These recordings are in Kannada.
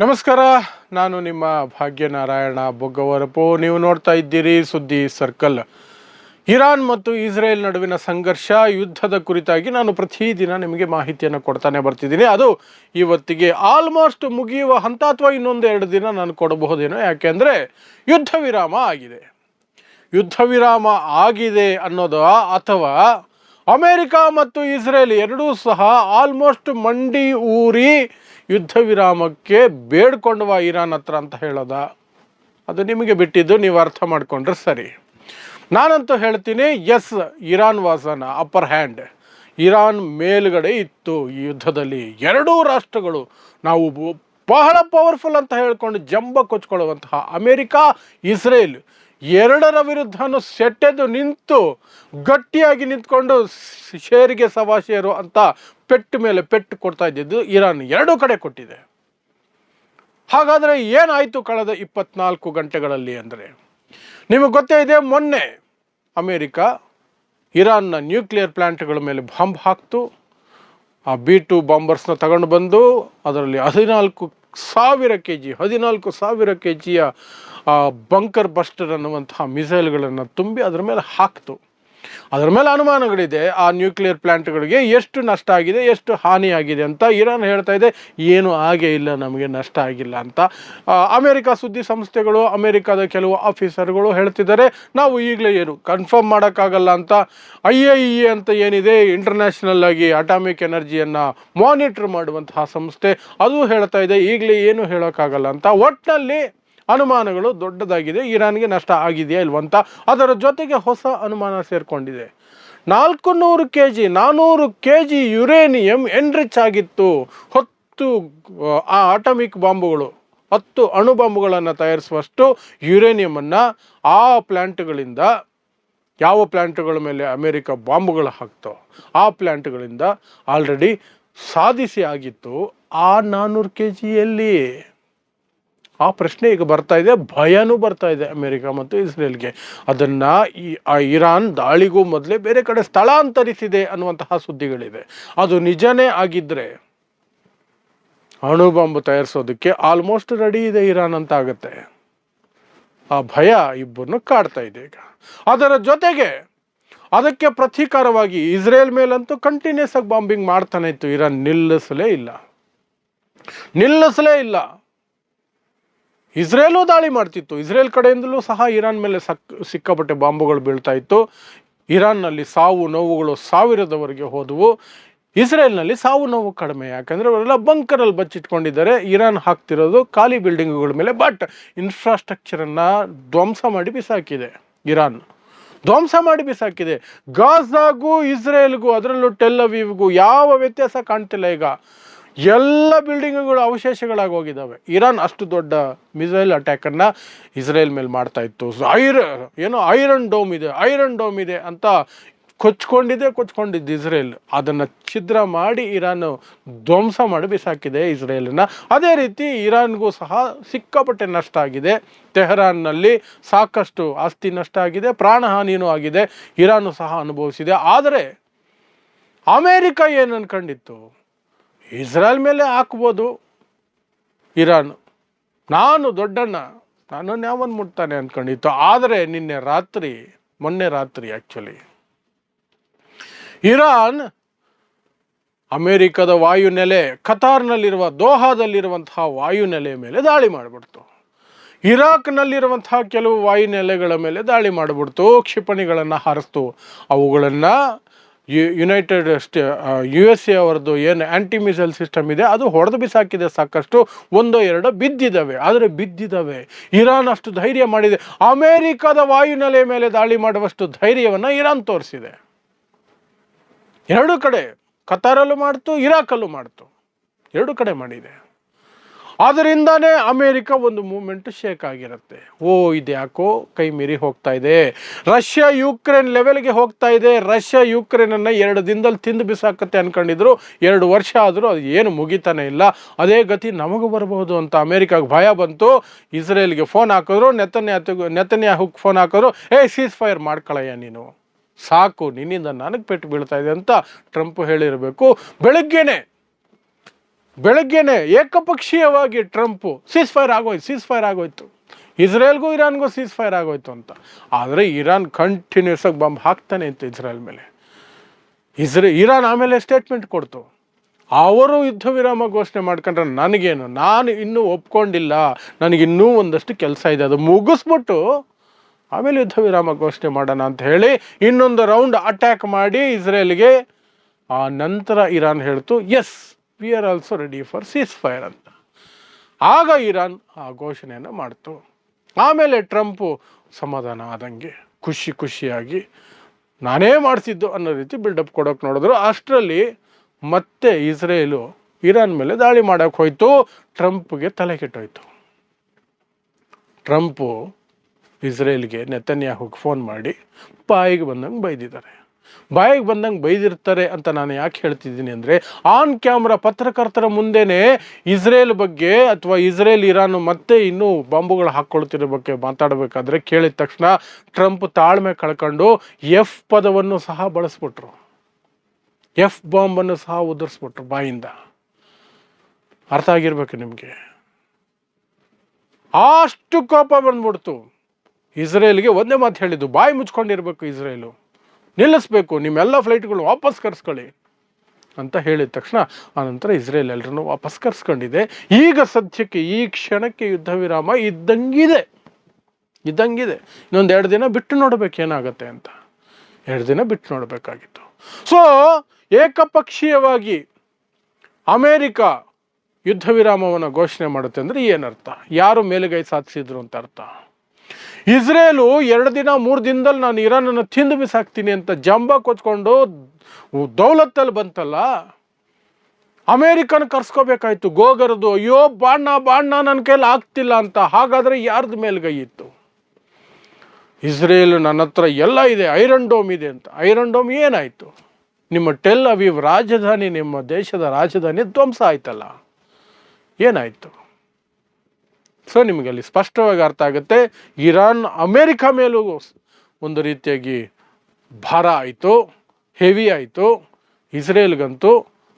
ನಮಸ್ಕಾರ, ನಾನು ನಿಮ್ಮ ಭಾಗ್ಯನಾರಾಯಣ ಬೊಗ್ಗವರಪು. ನೀವು ನೋಡ್ತಾ ಇದ್ದೀರಿ ಸುದ್ದಿ ಸರ್ಕಲ್. ಇರಾನ್ ಮತ್ತು ಇಸ್ರೇಲ್ ನಡುವಿನ ಸಂಘರ್ಷ, ಯುದ್ಧದ ಕುರಿತಾಗಿ ನಾನು ಪ್ರತಿದಿನ ನಿಮಗೆ ಮಾಹಿತಿಯನ್ನು ಕೊಡ್ತಾನೆ ಬರ್ತಿದ್ದೀನಿ. ಅದು ಇವತ್ತಿಗೆ ಆಲ್ಮೋಸ್ಟ್ ಮುಗಿಯುವ ಹಂತ ಅಥವಾ ಇನ್ನೊಂದು ಎರಡು ದಿನ ನಾನು ಕೊಡಬಹುದೇನೋ, ಯಾಕೆಂದರೆ ಯುದ್ಧ ವಿರಾಮ ಆಗಿದೆ. ಯುದ್ಧ ವಿರಾಮ ಆಗಿದೆ ಅನ್ನೋದು ಅಥವಾ ಅಮೆರಿಕ ಮತ್ತು ಇಸ್ರೇಲ್ ಎರಡೂ ಸಹ ಆಲ್ಮೋಸ್ಟ್ ಮಂಡಿ ಊರಿ ಯುದ್ಧ ವಿರಾಮಕ್ಕೆ ಬೇಡ್ಕೊಂಡವ ಇರಾನ್ ಹತ್ರ ಅಂತ ಹೇಳೋದ. ಅದು ನಿಮಗೆ ಬಿಟ್ಟಿದ್ದು, ನೀವು ಅರ್ಥ ಮಾಡಿಕೊಂಡ್ರೆ ಸರಿ. ನಾನಂತೂ ಹೇಳ್ತೀನಿ, yes, Iran was on upper hand Iran ಮೇಲುಗಡೆ ಇತ್ತು ಈ ಯುದ್ಧದಲ್ಲಿ. ಎರಡೂ ರಾಷ್ಟ್ರಗಳು ನಾವು ಬಹಳ ಪವರ್ಫುಲ್ ಅಂತ ಹೇಳ್ಕೊಂಡು ಜಂಬ ಕೊಚ್ಕೊಳ್ಳುವಂತಹ ಅಮೇರಿಕಾ, ಇಸ್ರೇಲ್ ಎರಡರ ವಿರುದ್ಧನೂ ಸೆಟ್ಟೆದು ನಿಂತು ಗಟ್ಟಿಯಾಗಿ ನಿಂತ್ಕೊಂಡು ಶೇರಿಗೆ ಶೇರಿಗೆ ಸವಾಶೇರು ಅಂತ ಪೆಟ್ಟು ಮೇಲೆ ಪೆಟ್ಟು ಕೊಡ್ತಾ ಇದ್ದಿದ್ದು ಇರಾನ್ ಎರಡೂ ಕಡೆ ಕೊಟ್ಟಿದೆ. ಹಾಗಾದರೆ ಏನಾಯಿತು ಕಳೆದ ಇಪ್ಪತ್ನಾಲ್ಕು ಗಂಟೆಗಳಲ್ಲಿ ಅಂದರೆ? ನಿಮಗೆ ಗೊತ್ತೇ ಇದೆ, ಮೊನ್ನೆ ಅಮೇರಿಕ ಇರಾನ್ನ ನ್ಯೂಕ್ಲಿಯರ್ ಪ್ಲ್ಯಾಂಟ್ಗಳ ಮೇಲೆ ಬಾಂಬ್ ಹಾಕ್ತು. ಆ ಬಿ ಟು ಬಾಂಬರ್ಸ್ನ ತಗೊಂಡು ಬಂದು, ಅದರಲ್ಲಿ ಹದಿನಾಲ್ಕು ಸಾವಿರ ಕೆ ಜಿ ಹದಿನಾಲ್ಕು ಸಾವಿರ ಕೆ ಜಿಯ ಬಂಕರ್ ಬಸ್ಟರ್ ಅನ್ನುವಂತಹ ಮಿಸೈಲ್ಗಳನ್ನು ತುಂಬಿ ಅದರ ಮೇಲೆ ಹಾಕ್ತು. ಅದರ ಮೇಲೆ ಅನುಮಾನಗಳಿದೆ, ಆ ನ್ಯೂಕ್ಲಿಯರ್ ಪ್ಲ್ಯಾಂಟ್ಗಳಿಗೆ ಎಷ್ಟು ನಷ್ಟ ಆಗಿದೆ, ಎಷ್ಟು ಹಾನಿಯಾಗಿದೆ ಅಂತ ಇರಾನ್ ಹೇಳ್ತಾ ಇದೆ. ಏನು ಹಾಗೆ ಇಲ್ಲ, ನಮಗೆ ನಷ್ಟ ಆಗಿಲ್ಲ ಅಂತ. ಅಮೆರಿಕ ಸುದ್ದಿ ಸಂಸ್ಥೆಗಳು, ಅಮೆರಿಕದ ಕೆಲವು ಆಫೀಸರ್ಗಳು ಹೇಳ್ತಿದ್ದಾರೆ, ನಾವು ಈಗಲೇ ಏನು ಕನ್ಫರ್ಮ್ ಮಾಡೋಕ್ಕಾಗಲ್ಲ ಅಂತ. ಐ ಎ ಇ ಎ ಅಂತ ಏನಿದೆ ಇಂಟರ್ನ್ಯಾಷನಲ್ ಆಗಿ ಅಟಾಮಿಕ್ ಎನರ್ಜಿಯನ್ನು ಮಾನಿಟರ್ ಮಾಡುವಂತಹ ಸಂಸ್ಥೆ, ಅದು ಹೇಳ್ತಾ ಇದೆ, ಈಗಲೇ ಏನು ಹೇಳೋಕ್ಕಾಗಲ್ಲ ಅಂತ. ಒಟ್ಟಿನಲ್ಲಿ ಅನುಮಾನಗಳು ದೊಡ್ಡದಾಗಿದೆ, ಇರಾನ್ಗೆ ನಷ್ಟ ಆಗಿದೆಯಾ ಇಲ್ವಂತ ಅದರ ಜೊತೆಗೆ ಹೊಸ ಅನುಮಾನ ಸೇರಿಕೊಂಡಿದೆ. ನಾಲ್ಕು ನೂರು ಕೆ ಜಿ ನಾನ್ನೂರು ಕೆ ಜಿ ಯುರೇನಿಯಂ ಎನ್ರಿಚ್ ಆಗಿತ್ತು. ಹೊತ್ತು, ಆ, ಅಟಮಿಕ್ ಬಾಂಬುಗಳು, ಹತ್ತು ಅಣು ಬಾಂಬುಗಳನ್ನು ತಯಾರಿಸುವಷ್ಟು ಯುರೇನಿಯಮನ್ನು ಆ ಪ್ಲ್ಯಾಂಟ್ಗಳಿಂದ ಯಾವ ಪ್ಲ್ಯಾಂಟ್ಗಳ ಮೇಲೆ ಅಮೇರಿಕ ಬಾಂಬುಗಳು ಹಾಕ್ತೋ, ಆ ಪ್ಲ್ಯಾಂಟ್ಗಳಿಂದ ಆಲ್ರೆಡಿ ಸಾಧಿಸಿ ಆಗಿತ್ತು ಆ ನಾನ್ನೂರು ಕೆ ಜಿಯಲ್ಲಿ ಆ ಪ್ರಶ್ನೆ ಈಗ ಬರ್ತಾ ಇದೆ. ಭಯನೂ ಬರ್ತಾ ಇದೆ ಅಮೆರಿಕ ಮತ್ತು ಇಸ್ರೇಲ್ಗೆ. ಅದನ್ನು ಈ ಇರಾನ್ ದಾಳಿಗೂ ಮೊದಲೇ ಬೇರೆ ಕಡೆ ಸ್ಥಳಾಂತರಿಸಿದೆ ಅನ್ನುವಂತಹ ಸುದ್ದಿಗಳಿದೆ. ಅದು ನಿಜನೇ ಆಗಿದ್ದರೆ ಅಣು ಬಾಂಬ್ ತಯಾರಿಸೋದಕ್ಕೆ ಆಲ್ಮೋಸ್ಟ್ ರೆಡಿ ಇದೆ ಇರಾನ್ ಅಂತ ಆಗುತ್ತೆ. ಆ ಭಯ ಇಬ್ಬರನ್ನು ಕಾಡ್ತಾ ಇದೆ ಈಗ. ಅದರ ಜೊತೆಗೆ ಅದಕ್ಕೆ ಪ್ರತೀಕಾರವಾಗಿ ಇಸ್ರೇಲ್ ಮೇಲಂತೂ ಕಂಟಿನ್ಯೂಸ್ ಆಗಿ ಬಾಂಬಿಂಗ್ ಮಾಡ್ತಾನೆ ಇತ್ತು. ಇರಾನ್ ನಿಲ್ಲಿಸಲೇ ಇಲ್ಲ. ನಿಲ್ಲಿಸಲೇ ಇಲ್ಲ. ಇಸ್ರೇಲು ದಾಳಿ ಮಾಡ್ತಿತ್ತು. ಇಸ್ರೇಲ್ ಕಡೆಯಿಂದಲೂ ಸಹ ಇರಾನ್ ಮೇಲೆ ಸಕ್, ಸಿಕ್ಕಾಪಟ್ಟೆ ಬಾಂಬುಗಳು ಬೀಳ್ತಾ ಇತ್ತು. ಇರಾನ್ನಲ್ಲಿ ಸಾವು ನೋವುಗಳು ಸಾವಿರದವರೆಗೆ ಹೋದವು. ಇಸ್ರೇಲ್ನಲ್ಲಿ ಸಾವು ನೋವು ಕಡಿಮೆ. ಯಾಕಂದರೆ ಅವರೆಲ್ಲ ಬಂಕರಲ್ಲಿ ಬಚ್ಚಿಟ್ಕೊಂಡಿದ್ದಾರೆ. ಇರಾನ್ ಹಾಕ್ತಿರೋದು ಖಾಲಿ ಬಿಲ್ಡಿಂಗ್ಗಳ ಮೇಲೆ ಬಟ್ ಇನ್ಫ್ರಾಸ್ಟ್ರಕ್ಚರನ್ನು ಧ್ವಂಸ ಮಾಡಿ ಬಿಸಾಕಿದೆ ಇರಾನ್. ಧ್ವಂಸ ಮಾಡಿ ಬಿಸಾಕಿದೆ. ಗಾಜಾಗೂ ಇಸ್ರೇಲ್ಗೂ, ಅದರಲ್ಲೂ ಟೆಲ್ಲವೀವ್ಗೂ ಯಾವ ವ್ಯತ್ಯಾಸ ಕಾಣ್ತಿಲ್ಲ ಈಗ. ಎಲ್ಲ ಬಿಲ್ಡಿಂಗ್ಗಳು ಅವಶೇಷಗಳಾಗಿ ಹೋಗಿದ್ದಾವೆ ಇರಾನ್ ಅಷ್ಟು ದೊಡ್ಡ ಮಿಸೈಲ್ ಅಟ್ಯಾಕನ್ನು ಇಸ್ರೇಲ್ ಮೇಲೆ ಮಾಡ್ತಾ ಇತ್ತು. ಐರ, ಏನೋ ಐರನ್ ಡೋಮ್ ಇದೆ, ಐರನ್ ಡೋಮ್ ಇದೆ ಅಂತ ಕೊಚ್ಕೊಂಡಿದೆ ಕೊಚ್ಕೊಂಡಿದ್ದು ಇಸ್ರೇಲ್. ಅದನ್ನು ಛಿದ್ರ ಮಾಡಿ ಇರಾನು ಧ್ವಂಸ ಮಾಡಿ ಬಿಸಾಕಿದೆ ಇಸ್ರೇಲನ್ನ ಅದೇ ರೀತಿ ಇರಾನ್ಗೂ ಸಹ ಸಿಕ್ಕಾಪಟ್ಟೆ ನಷ್ಟ ಆಗಿದೆ. ತೆಹರಾನ್ನಲ್ಲಿ ಸಾಕಷ್ಟು ಆಸ್ತಿ ನಷ್ಟ ಆಗಿದೆ ಪ್ರಾಣಹಾನಿಯೂ ಆಗಿದೆ, ಇರಾನು ಸಹ ಅನುಭವಿಸಿದೆ. ಆದರೆ ಅಮೇರಿಕ ಏನು ಅನ್ಕೊಂಡಿತ್ತು? ಇಸ್ರೇಲ್ ಮೇಲೆ ಹಾಕ್ಬೋದು ಇರಾನ್. ನಾನು ದೊಡ್ಡಣ್ಣ, ನಾನು ಯಾವನ್ ಮುಟ್ತಾನೆ ಅಂದ್ಕೊಂಡಿತ್ತು ಆದರೆ ನಿನ್ನೆ ರಾತ್ರಿ, ಮೊನ್ನೆ ರಾತ್ರಿ ಆ್ಯಕ್ಚುಲಿ ಇರಾನ್ ಅಮೇರಿಕದ ವಾಯುನೆಲೆ ಕತಾರ್ನಲ್ಲಿರುವ ದೋಹಾದಲ್ಲಿರುವಂತಹ ವಾಯುನೆಲೆ ಮೇಲೆ ದಾಳಿ ಮಾಡಿಬಿಡ್ತು. ಇರಾಕ್ನಲ್ಲಿರುವಂತಹ ಕೆಲವು ವಾಯುನೆಲೆಗಳ ಮೇಲೆ ದಾಳಿ ಮಾಡಿಬಿಡ್ತು, ಕ್ಷಿಪಣಿಗಳನ್ನು ಹಾರಿಸ್ತು. ಅವುಗಳನ್ನು U United States U S A ಅವ್ರದ್ದು ಏನು ಆ್ಯಂಟಿ ಮಿಸೈಲ್ ಸಿಸ್ಟಮ್ ಇದೆ, ಅದು ಹೊಡೆದು ಬಿಸಾಕಿದೆ ಸಾಕಷ್ಟು, ಒಂದೋ ಎರಡೋ ಬಿದ್ದಿದ್ದಾವೆ. ಆದರೆ ಬಿದ್ದಿದ್ದಾವೆ. ಇರಾನ್ ಅಷ್ಟು ಧೈರ್ಯ ಮಾಡಿದೆ. ಅಮೇರಿಕದ ವಾಯುನೆಲೆಯ ಮೇಲೆ ದಾಳಿ ಮಾಡುವಷ್ಟು ಧೈರ್ಯವನ್ನು ಇರಾನ್ ತೋರಿಸಿದೆ. ಎರಡು ಕಡೆ, ಕತಾರಲ್ಲೂ ಮಾಡ್ತು, ಇರಾಕಲ್ಲೂ ಮಾಡ್ತು. ಎರಡು ಕಡೆ ಮಾಡಿದೆ. ಅದರಿಂದಾನೇ ಅಮೇರಿಕ ಒಂದು ಮೂಮೆಂಟ್ ಶೇಕ್ ಆಗಿರುತ್ತೆ. ಓ ಇದ್ಯಾಕೋ ಕೈ ಮೀರಿ ಹೋಗ್ತಾ ಇದೆ. ರಷ್ಯಾ ಯುಕ್ರೇನ್ ಲೆವೆಲ್ಗೆ ಹೋಗ್ತಾ ಇದೆ. ರಷ್ಯಾ ಯುಕ್ರೇನನ್ನು ಎರಡು ದಿನದಲ್ಲಿ ತಿಂದು ಬಿಸಾಕತ್ತೆ ಅನ್ಕೊಂಡಿದ್ರು. ಎರಡು ವರ್ಷ ಆದರೂ ಅದು ಏನು ಮುಗಿತಾನೆ ಇಲ್ಲ. ಅದೇ ಗತಿ ನಮಗೂ ಬರಬಹುದು ಅಂತ ಅಮೇರಿಕಾಗೆ ಭಯ ಬಂತು. ಇಸ್ರೇಲ್ಗೆ ಫೋನ್ ಹಾಕಿದ್ರು. ನೆತನ್ಯ ಹುಕ್ ಫೋನ್ ಹಾಕಿದ್ರು. ಏ ಸೀಸ್ ಫೈರ್ ಮಾಡ್ಕೊಳಯ್ಯ ನೀನು. ಸಾಕು, ನಿನ್ನಿಂದ ನನಗೆ ಪೆಟ್ಟು ಬೀಳ್ತಾ ಇದೆ ಅಂತ ಟ್ರಂಪ್ ಹೇಳಿರಬೇಕು. ಬೆಳಗ್ಗೆನೆ ಬೆಳಗ್ಗೆನೆ ಏಕಪಕ್ಷೀಯವಾಗಿ ಟ್ರಂಪು ಸೀಸ್ ಫೈರ್ ಆಗೋಯ್ತು ಸೀಸ್ ಫೈರ್ ಆಗೋಯ್ತು. ಇಸ್ರೇಲ್ಗೂ ಇರಾನ್ಗೂ ಸೀಸ್ ಫೈರ್ ಆಗೋಯ್ತು ಅಂತ. ಆದರೆ ಇರಾನ್ ಕಂಟಿನ್ಯೂಸ್ ಆಗಿ ಬಾಂಬ್ ಹಾಕ್ತಾನೆ ಇತ್ತು ಇಸ್ರೇಲ್ ಮೇಲೆ. ಇಸ್ರೇ, ಇರಾನ್ ಆಮೇಲೆ ಸ್ಟೇಟ್ಮೆಂಟ್ ಕೊಡ್ತು. ಅವರು ಯುದ್ಧ ವಿರಾಮ ಘೋಷಣೆ ಮಾಡ್ಕೊಂಡ್ರೆ ನನಗೇನು? ನಾನು ಇನ್ನೂ ಒಪ್ಕೊಂಡಿಲ್ಲ. ನನಗಿನ್ನೂ ಒಂದಷ್ಟು ಕೆಲಸ ಇದೆ. ಅದು ಮುಗಿಸ್ಬಿಟ್ಟು ಆಮೇಲೆ ಯುದ್ಧ ವಿರಾಮ ಘೋಷಣೆ ಮಾಡೋಣ ಅಂತ ಹೇಳಿ ಇನ್ನೊಂದು ರೌಂಡ್ ಅಟ್ಯಾಕ್ ಮಾಡಿ ಇಸ್ರೇಲ್ಗೆ, ಆ ನಂತರ ಇರಾನ್ ಹೇಳ್ತು yes we are also ready for ceasefire ಅಂತ. ಆಗ ಇರಾನ್ ಆ ಘೋಷಣೆಯನ್ನು ಮಾಡ್ತು. ಆಮೇಲೆ ಟ್ರಂಪು ಸಮಾಧಾನ ಆದಂಗೆ ಖುಷಿ ಖುಷಿಯಾಗಿ ನಾನೇ ಮಾಡಿಸಿದ್ದು ಅನ್ನೋ ರೀತಿ ಬಿಲ್ಡಪ್ ಕೊಡೋಕೆ ನೋಡಿದ್ರು. ಅಷ್ಟರಲ್ಲಿ ಮತ್ತೆ ಇಸ್ರೇಲು ಇರಾನ್ ಮೇಲೆ ದಾಳಿ ಮಾಡೋಕೆ ಹೋಯ್ತು. ಟ್ರಂಪ್ಗೆ ತಲೆ ಕೆಟ್ಟೋಯ್ತು. ಟ್ರಂಪು ಇಸ್ರೇಲ್ಗೆ ನೆತನ್ಯಾಹುಗೆ ಫೋನ್ ಮಾಡಿ ಬಾಯಿಗೆ ಬಂದಂಗೆ ಬೈದಿದ್ದಾರೆ. ಬಾಯಿಗೆ ಬಂದಂಗೆ ಬೈದಿರ್ತಾರೆ ಅಂತ ನಾನು ಯಾಕೆ ಹೇಳ್ತಿದ್ದೀನಿ ಅಂದರೆ ಆನ್ ಕ್ಯಾಮ್ರಾ ಪತ್ರಕರ್ತರ ಮುಂದೆನೇ ಇಸ್ರೇಲ್ ಬಗ್ಗೆ ಅಥವಾ ಇಸ್ರೇಲ್, ಇರಾನು ಮತ್ತೆ ಇನ್ನೂ ಬಾಂಬುಗಳು ಹಾಕ್ಕೊಳ್ತಿರೋ ಬಗ್ಗೆ ಮಾತಾಡಬೇಕಾದ್ರೆ ಕೇಳಿದ ತಕ್ಷಣ ಟ್ರಂಪ್ ತಾಳ್ಮೆ ಕಳ್ಕೊಂಡು ಎಫ್ ಪದವನ್ನು ಸಹ ಬಳಸ್ಬಿಟ್ರು. ಎಫ್ ಬಾಂಬನ್ನು ಸಹ ಉದುರಿಸ್ಬಿಟ್ರು ಬಾಯಿಂದ. ಅರ್ಥ ಆಗಿರ್ಬೇಕು ನಿಮಗೆ? ಅಷ್ಟು ಕೋಪ ಬಂದ್ಬಿಡ್ತು. ಇಸ್ರೇಲ್ಗೆ ಒಂದೇ ಮಾತು ಹೇಳಿದ್ದು, ಬಾಯಿ ಮುಚ್ಕೊಂಡಿರ್ಬೇಕು ಇಸ್ರೇಲು. ನಿಲ್ಲಿಸ್ಬೇಕು, ನಿಮ್ಮೆಲ್ಲ ಫ್ಲೈಟ್ಗಳು ವಾಪಸ್ ಕರ್ಸ್ಕೊಳ್ಳಿ ಅಂತ ಹೇಳಿದ ತಕ್ಷಣ ಆನಂತರ ಇಸ್ರೇಲ್ ಎಲ್ಲರನ್ನು ವಾಪಸ್ ಕರ್ಸ್ಕೊಂಡಿದೆ. ಈಗ ಸದ್ಯಕ್ಕೆ ಈ ಕ್ಷಣಕ್ಕೆ ಯುದ್ಧ ವಿರಾಮ ಇದ್ದಂಗಿದೆ. ಇದ್ದಂಗಿದೆ. ಇನ್ನೊಂದು ಎರಡು ದಿನ ಬಿಟ್ಟು ನೋಡಬೇಕು ಏನಾಗುತ್ತೆ ಅಂತ. ಎರಡು ದಿನ ಬಿಟ್ಟು ನೋಡಬೇಕಾಗಿತ್ತು. ಸೊ ಏಕಪಕ್ಷೀಯವಾಗಿ ಅಮೇರಿಕ ಯುದ್ಧ ವಿರಾಮವನ್ನು ಘೋಷಣೆ ಮಾಡುತ್ತೆ ಅಂದರೆ ಏನರ್ಥ? ಯಾರು ಮೇಲುಗೈ ಸಾಧಿಸಿದ್ರು ಅಂತ ಅರ್ಥ? ಇಸ್ರೇಲು ಎರಡು ದಿನ, ಮೂರು ದಿನದಲ್ಲಿ ನಾನು ಇರಾನನ್ನು ತಿಂದು ಬಿಸಾಕ್ತೀನಿ ಅಂತ ಜಂಬ ಕೊಚ್ಕೊಂಡು ದೌಲತ್ತಲ್ಲಿ ಬಂತಲ್ಲ? ಅಮೇರಿಕನ್ ಕರ್ಸ್ಕೋಬೇಕಾಯ್ತು ಗೋಗರದು. ಅಯ್ಯೋ, ಬಾಣ್ಣ ಬಾಣ್ಣ ನನ್ನ ಕೈಲಿ ಆಗ್ತಿಲ್ಲ ಅಂತ. ಹಾಗಾದರೆ ಯಾರ್ದ ಮೇಲ್ಗೈಯಿತ್ತು ಇಸ್ರೇಲ್ ನನ್ನ ಹತ್ರ ಎಲ್ಲ ಇದೆ, ಐರನ್ ಡೋಮ್ ಇದೆ ಅಂತ. ಐರನ್ ಡೋಮ್ ಏನಾಯಿತು? ನಿಮ್ಮ ಟೆಲ್ ಅವೀವ್ ರಾಜಧಾನಿ, ನಿಮ್ಮ ದೇಶದ ರಾಜಧಾನಿ ಧ್ವಂಸ ಆಯ್ತಲ್ಲ? ಏನಾಯಿತು? ಸೊ ನಿಮಗೆ ಅಲ್ಲಿ ಸ್ಪಷ್ಟವಾಗಿ ಅರ್ಥ ಆಗುತ್ತೆ, ಇರಾನ್ ಅಮೇರಿಕ ಮೇಲೂ ಒಂದು ರೀತಿಯಾಗಿ ಭಾರ ಆಯಿತು, ಹೆವಿ ಆಯಿತು, ಇಸ್ರೇಲ್ಗಂತೂ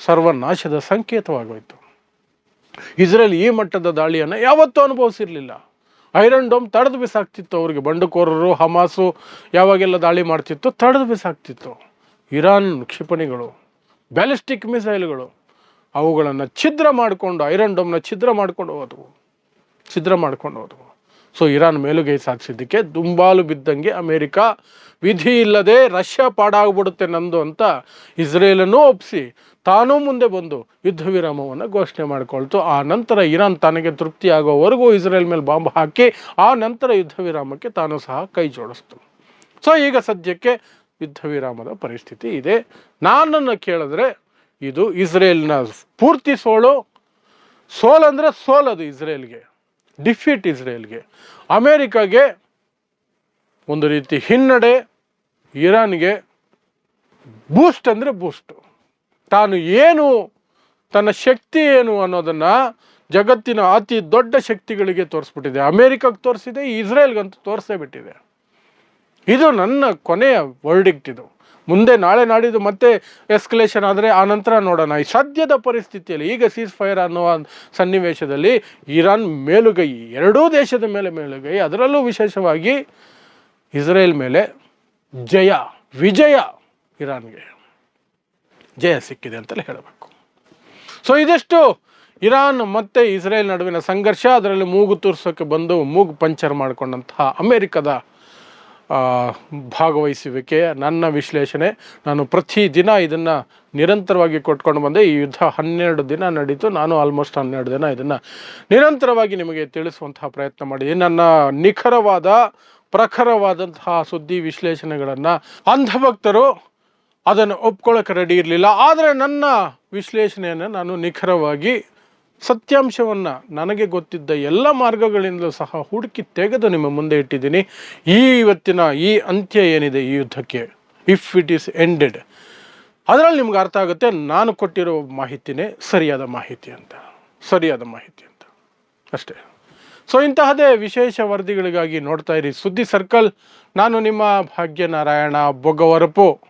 ಸರ್ವನಾಶದ ಸಂಕೇತವಾಗೋಯ್ತು. ಇಸ್ರೇಲ್ ಈ ಮಟ್ಟದ ದಾಳಿಯನ್ನು ಯಾವತ್ತೂ ಅನುಭವಿಸಿರಲಿಲ್ಲ. ಐರನ್ ಡೋಮ್ ತಡೆದು ಬಿಸಾಕ್ತಿತ್ತು ಅವರಿಗೆ, ಬಂಡುಕೋರರು, ಹಮಾಸು ಯಾವಾಗೆಲ್ಲ ದಾಳಿ ಮಾಡ್ತಿತ್ತು ತಡೆದು ಬಿಸಾಕ್ತಿತ್ತು. ಇರಾನ್ ಕ್ಷಿಪಣಿಗಳು, ಬ್ಯಾಲಿಸ್ಟಿಕ್ ಮಿಸೈಲ್ಗಳು ಅವುಗಳನ್ನು ಛಿದ್ರ ಮಾಡಿಕೊಂಡು, ಐರನ್ ಡೋಮ್ನ ಛಿದ್ರ ಮಾಡ್ಕೊಂಡು ಹೋದವು. ಛಿದ್ರ ಮಾಡ್ಕೊಂಡು ಹೋದವು ಸೊ ಇರಾನ್ ಮೇಲುಗೈ ಸಾಧಿಸಿದ್ದಕ್ಕೆ ದುಂಬಾಲು ಬಿದ್ದಂಗೆ ಅಮೇರಿಕ ವಿಧಿ ಇಲ್ಲದೆ ರಷ್ಯಾ ಪಾಡಾಗ್ಬಿಡುತ್ತೆ ನಂದು ಅಂತ ಇಸ್ರೇಲನ್ನು ಒಪ್ಪಿಸಿ ತಾನೂ ಮುಂದೆ ಬಂದು ಯುದ್ಧ ವಿರಾಮವನ್ನು ಘೋಷಣೆ ಮಾಡಿಕೊಳ್ತು. ಆ ನಂತರ ಇರಾನ್ ತನಗೆ ತೃಪ್ತಿ ಆಗೋವರೆಗೂ ಇಸ್ರೇಲ್ ಮೇಲೆ ಬಾಂಬ್ ಹಾಕಿ ಆ ನಂತರ ಯುದ್ಧ ವಿರಾಮಕ್ಕೆ ತಾನು ಸಹ ಕೈ ಜೋಡಿಸ್ತು. ಸೊ ಈಗ ಸದ್ಯಕ್ಕೆ ಯುದ್ಧ ವಿರಾಮದ ಪರಿಸ್ಥಿತಿ ಇದೆ. ನಾನನ್ನು ಕೇಳಿದ್ರೆ ಇದು ಇಸ್ರೇಲ್ನ ಪೂರ್ತಿ ಸೋಲು. ಸೋಲ್ ಅಂದರೆ ಸೋಲದು ಇಸ್ರೇಲ್ಗೆ. ಡಿಫೀಟ್ ಇಸ್ರೇಲ್ಗೆ ಅಮೇರಿಕಾಗೆ ಒಂದು ರೀತಿ ಹಿನ್ನಡೆ, ಇರಾನ್ಗೆ ಬೂಸ್ಟ್ ಅಂದರೆ ಬೂಸ್ಟು ತಾನು ಏನು, ತನ್ನ ಶಕ್ತಿ ಏನು ಅನ್ನೋದನ್ನು ಜಗತ್ತಿನ ಅತಿ ದೊಡ್ಡ ಶಕ್ತಿಗಳಿಗೆ ತೋರಿಸ್ಬಿಟ್ಟಿದೆ. ಅಮೇರಿಕಾಗೆ ತೋರಿಸಿದೆ, ಇಸ್ರೇಲ್ಗಂತೂ ತೋರಿಸೇ ಬಿಟ್ಟಿದೆ. ಇದು ನನ್ನ ಕೊನೆಯ ವರ್ಡಿಕ್ಟ್ ಇದು. ಮುಂದೆ ನಾಳೆ ನಾಡಿದ್ದು ಮತ್ತೆ ಎಸ್ಕಲೇಷನ್ ಆದರೆ ಆ ನಂತರ ನೋಡೋಣ. ಈ ಸದ್ಯದ ಪರಿಸ್ಥಿತಿಯಲ್ಲಿ ಈಗ ಸೀಸ್ ಫೈರ್ ಅನ್ನುವ ಸನ್ನಿವೇಶದಲ್ಲಿ ಇರಾನ್ ಮೇಲುಗೈ, ಎರಡೂ ದೇಶದ ಮೇಲೆ ಮೇಲುಗೈ, ಅದರಲ್ಲೂ ವಿಶೇಷವಾಗಿ ಇಸ್ರೇಲ್ ಮೇಲೆ ಜಯ, ವಿಜಯ ಇರಾನ್ಗೆ ಜಯ ಸಿಕ್ಕಿದೆ ಅಂತಲೇ ಹೇಳಬೇಕು. ಸೊ ಇದೆಷ್ಟು ಇರಾನ್ ಮತ್ತು ಇಸ್ರೇಲ್ ನಡುವಿನ ಸಂಘರ್ಷ, ಅದರಲ್ಲಿ ಮೂಗು ತೂರ್ಸೋಕ್ಕೆ ಬಂದು ಮೂಗು ಪಂಚರ್ ಮಾಡಿಕೊಂಡಂತಹ ಅಮೇರಿಕದ ಆ, ಭಾಗವಹಿಸುವಿಕೆಯ ನನ್ನ ವಿಶ್ಲೇಷಣೆ ನಾನು ಪ್ರತಿದಿನ ಇದನ್ನು ನಿರಂತರವಾಗಿ ಕೊಟ್ಕೊಂಡು ಬಂದೆ. ಈ ಯುದ್ಧ ಹನ್ನೆರಡು ದಿನ ನಡೀತು. ನಾನು ಆಲ್ಮೋಸ್ಟ್ ಹನ್ನೆರಡು ದಿನ ಇದನ್ನು ನಿರಂತರವಾಗಿ ನಿಮಗೆ ತಿಳಿಸುವಂತಹ ಪ್ರಯತ್ನ ಮಾಡಿದೆ. ನನ್ನ ನಿಖರವಾದ ಪ್ರಖರವಾದಂತಹ ಸುದ್ದಿ ವಿಶ್ಲೇಷಣೆಗಳನ್ನು ಅಂಧಭಕ್ತರು ಅದನ್ನು ಒಪ್ಕೊಳ್ಳೋಕೆ ರೆಡಿ ಇರಲಿಲ್ಲ. ಆದರೆ ನನ್ನ ವಿಶ್ಲೇಷಣೆಯನ್ನು ನಾನು ನಿಖರವಾಗಿ ಸತ್ಯಾಂಶವನ್ನು ನನಗೆ ಗೊತ್ತಿದ್ದ ಎಲ್ಲ ಮಾರ್ಗಗಳಿಂದಲೂ ಸಹ ಹುಡುಕಿ ತೆಗೆದು ನಿಮ್ಮ ಮುಂದೆ ಇಟ್ಟಿದ್ದೀನಿ. ಈ ಇವತ್ತಿನ ಈ ಅಂತ್ಯ ಏನಿದೆ ಈ ಯುದ್ಧಕ್ಕೆ? ಇಫ್ ಇಟ್ ಈಸ್ ಎಂಡೆಡ್ ಅದರಲ್ಲಿ ನಿಮ್ಗೆ ಅರ್ಥ ಆಗುತ್ತೆ, ನಾನು ಕೊಟ್ಟಿರೋ ಮಾಹಿತಿನೇ ಸರಿಯಾದ ಮಾಹಿತಿ ಅಂತ. ಸರಿಯಾದ ಮಾಹಿತಿ ಅಂತ. ಅಷ್ಟೇ. ಸೊ ಇಂತಹದೇ ವಿಶೇಷ ವರದಿಗಳಿಗಾಗಿ ನೋಡ್ತಾ ಇರಿ. ಸುದ್ದಿ ಸರ್ಕಲ್, ನಾನು ನಿಮ್ಮ ಭಾಗ್ಯನಾರಾಯಣ ಬೊಗವರಪು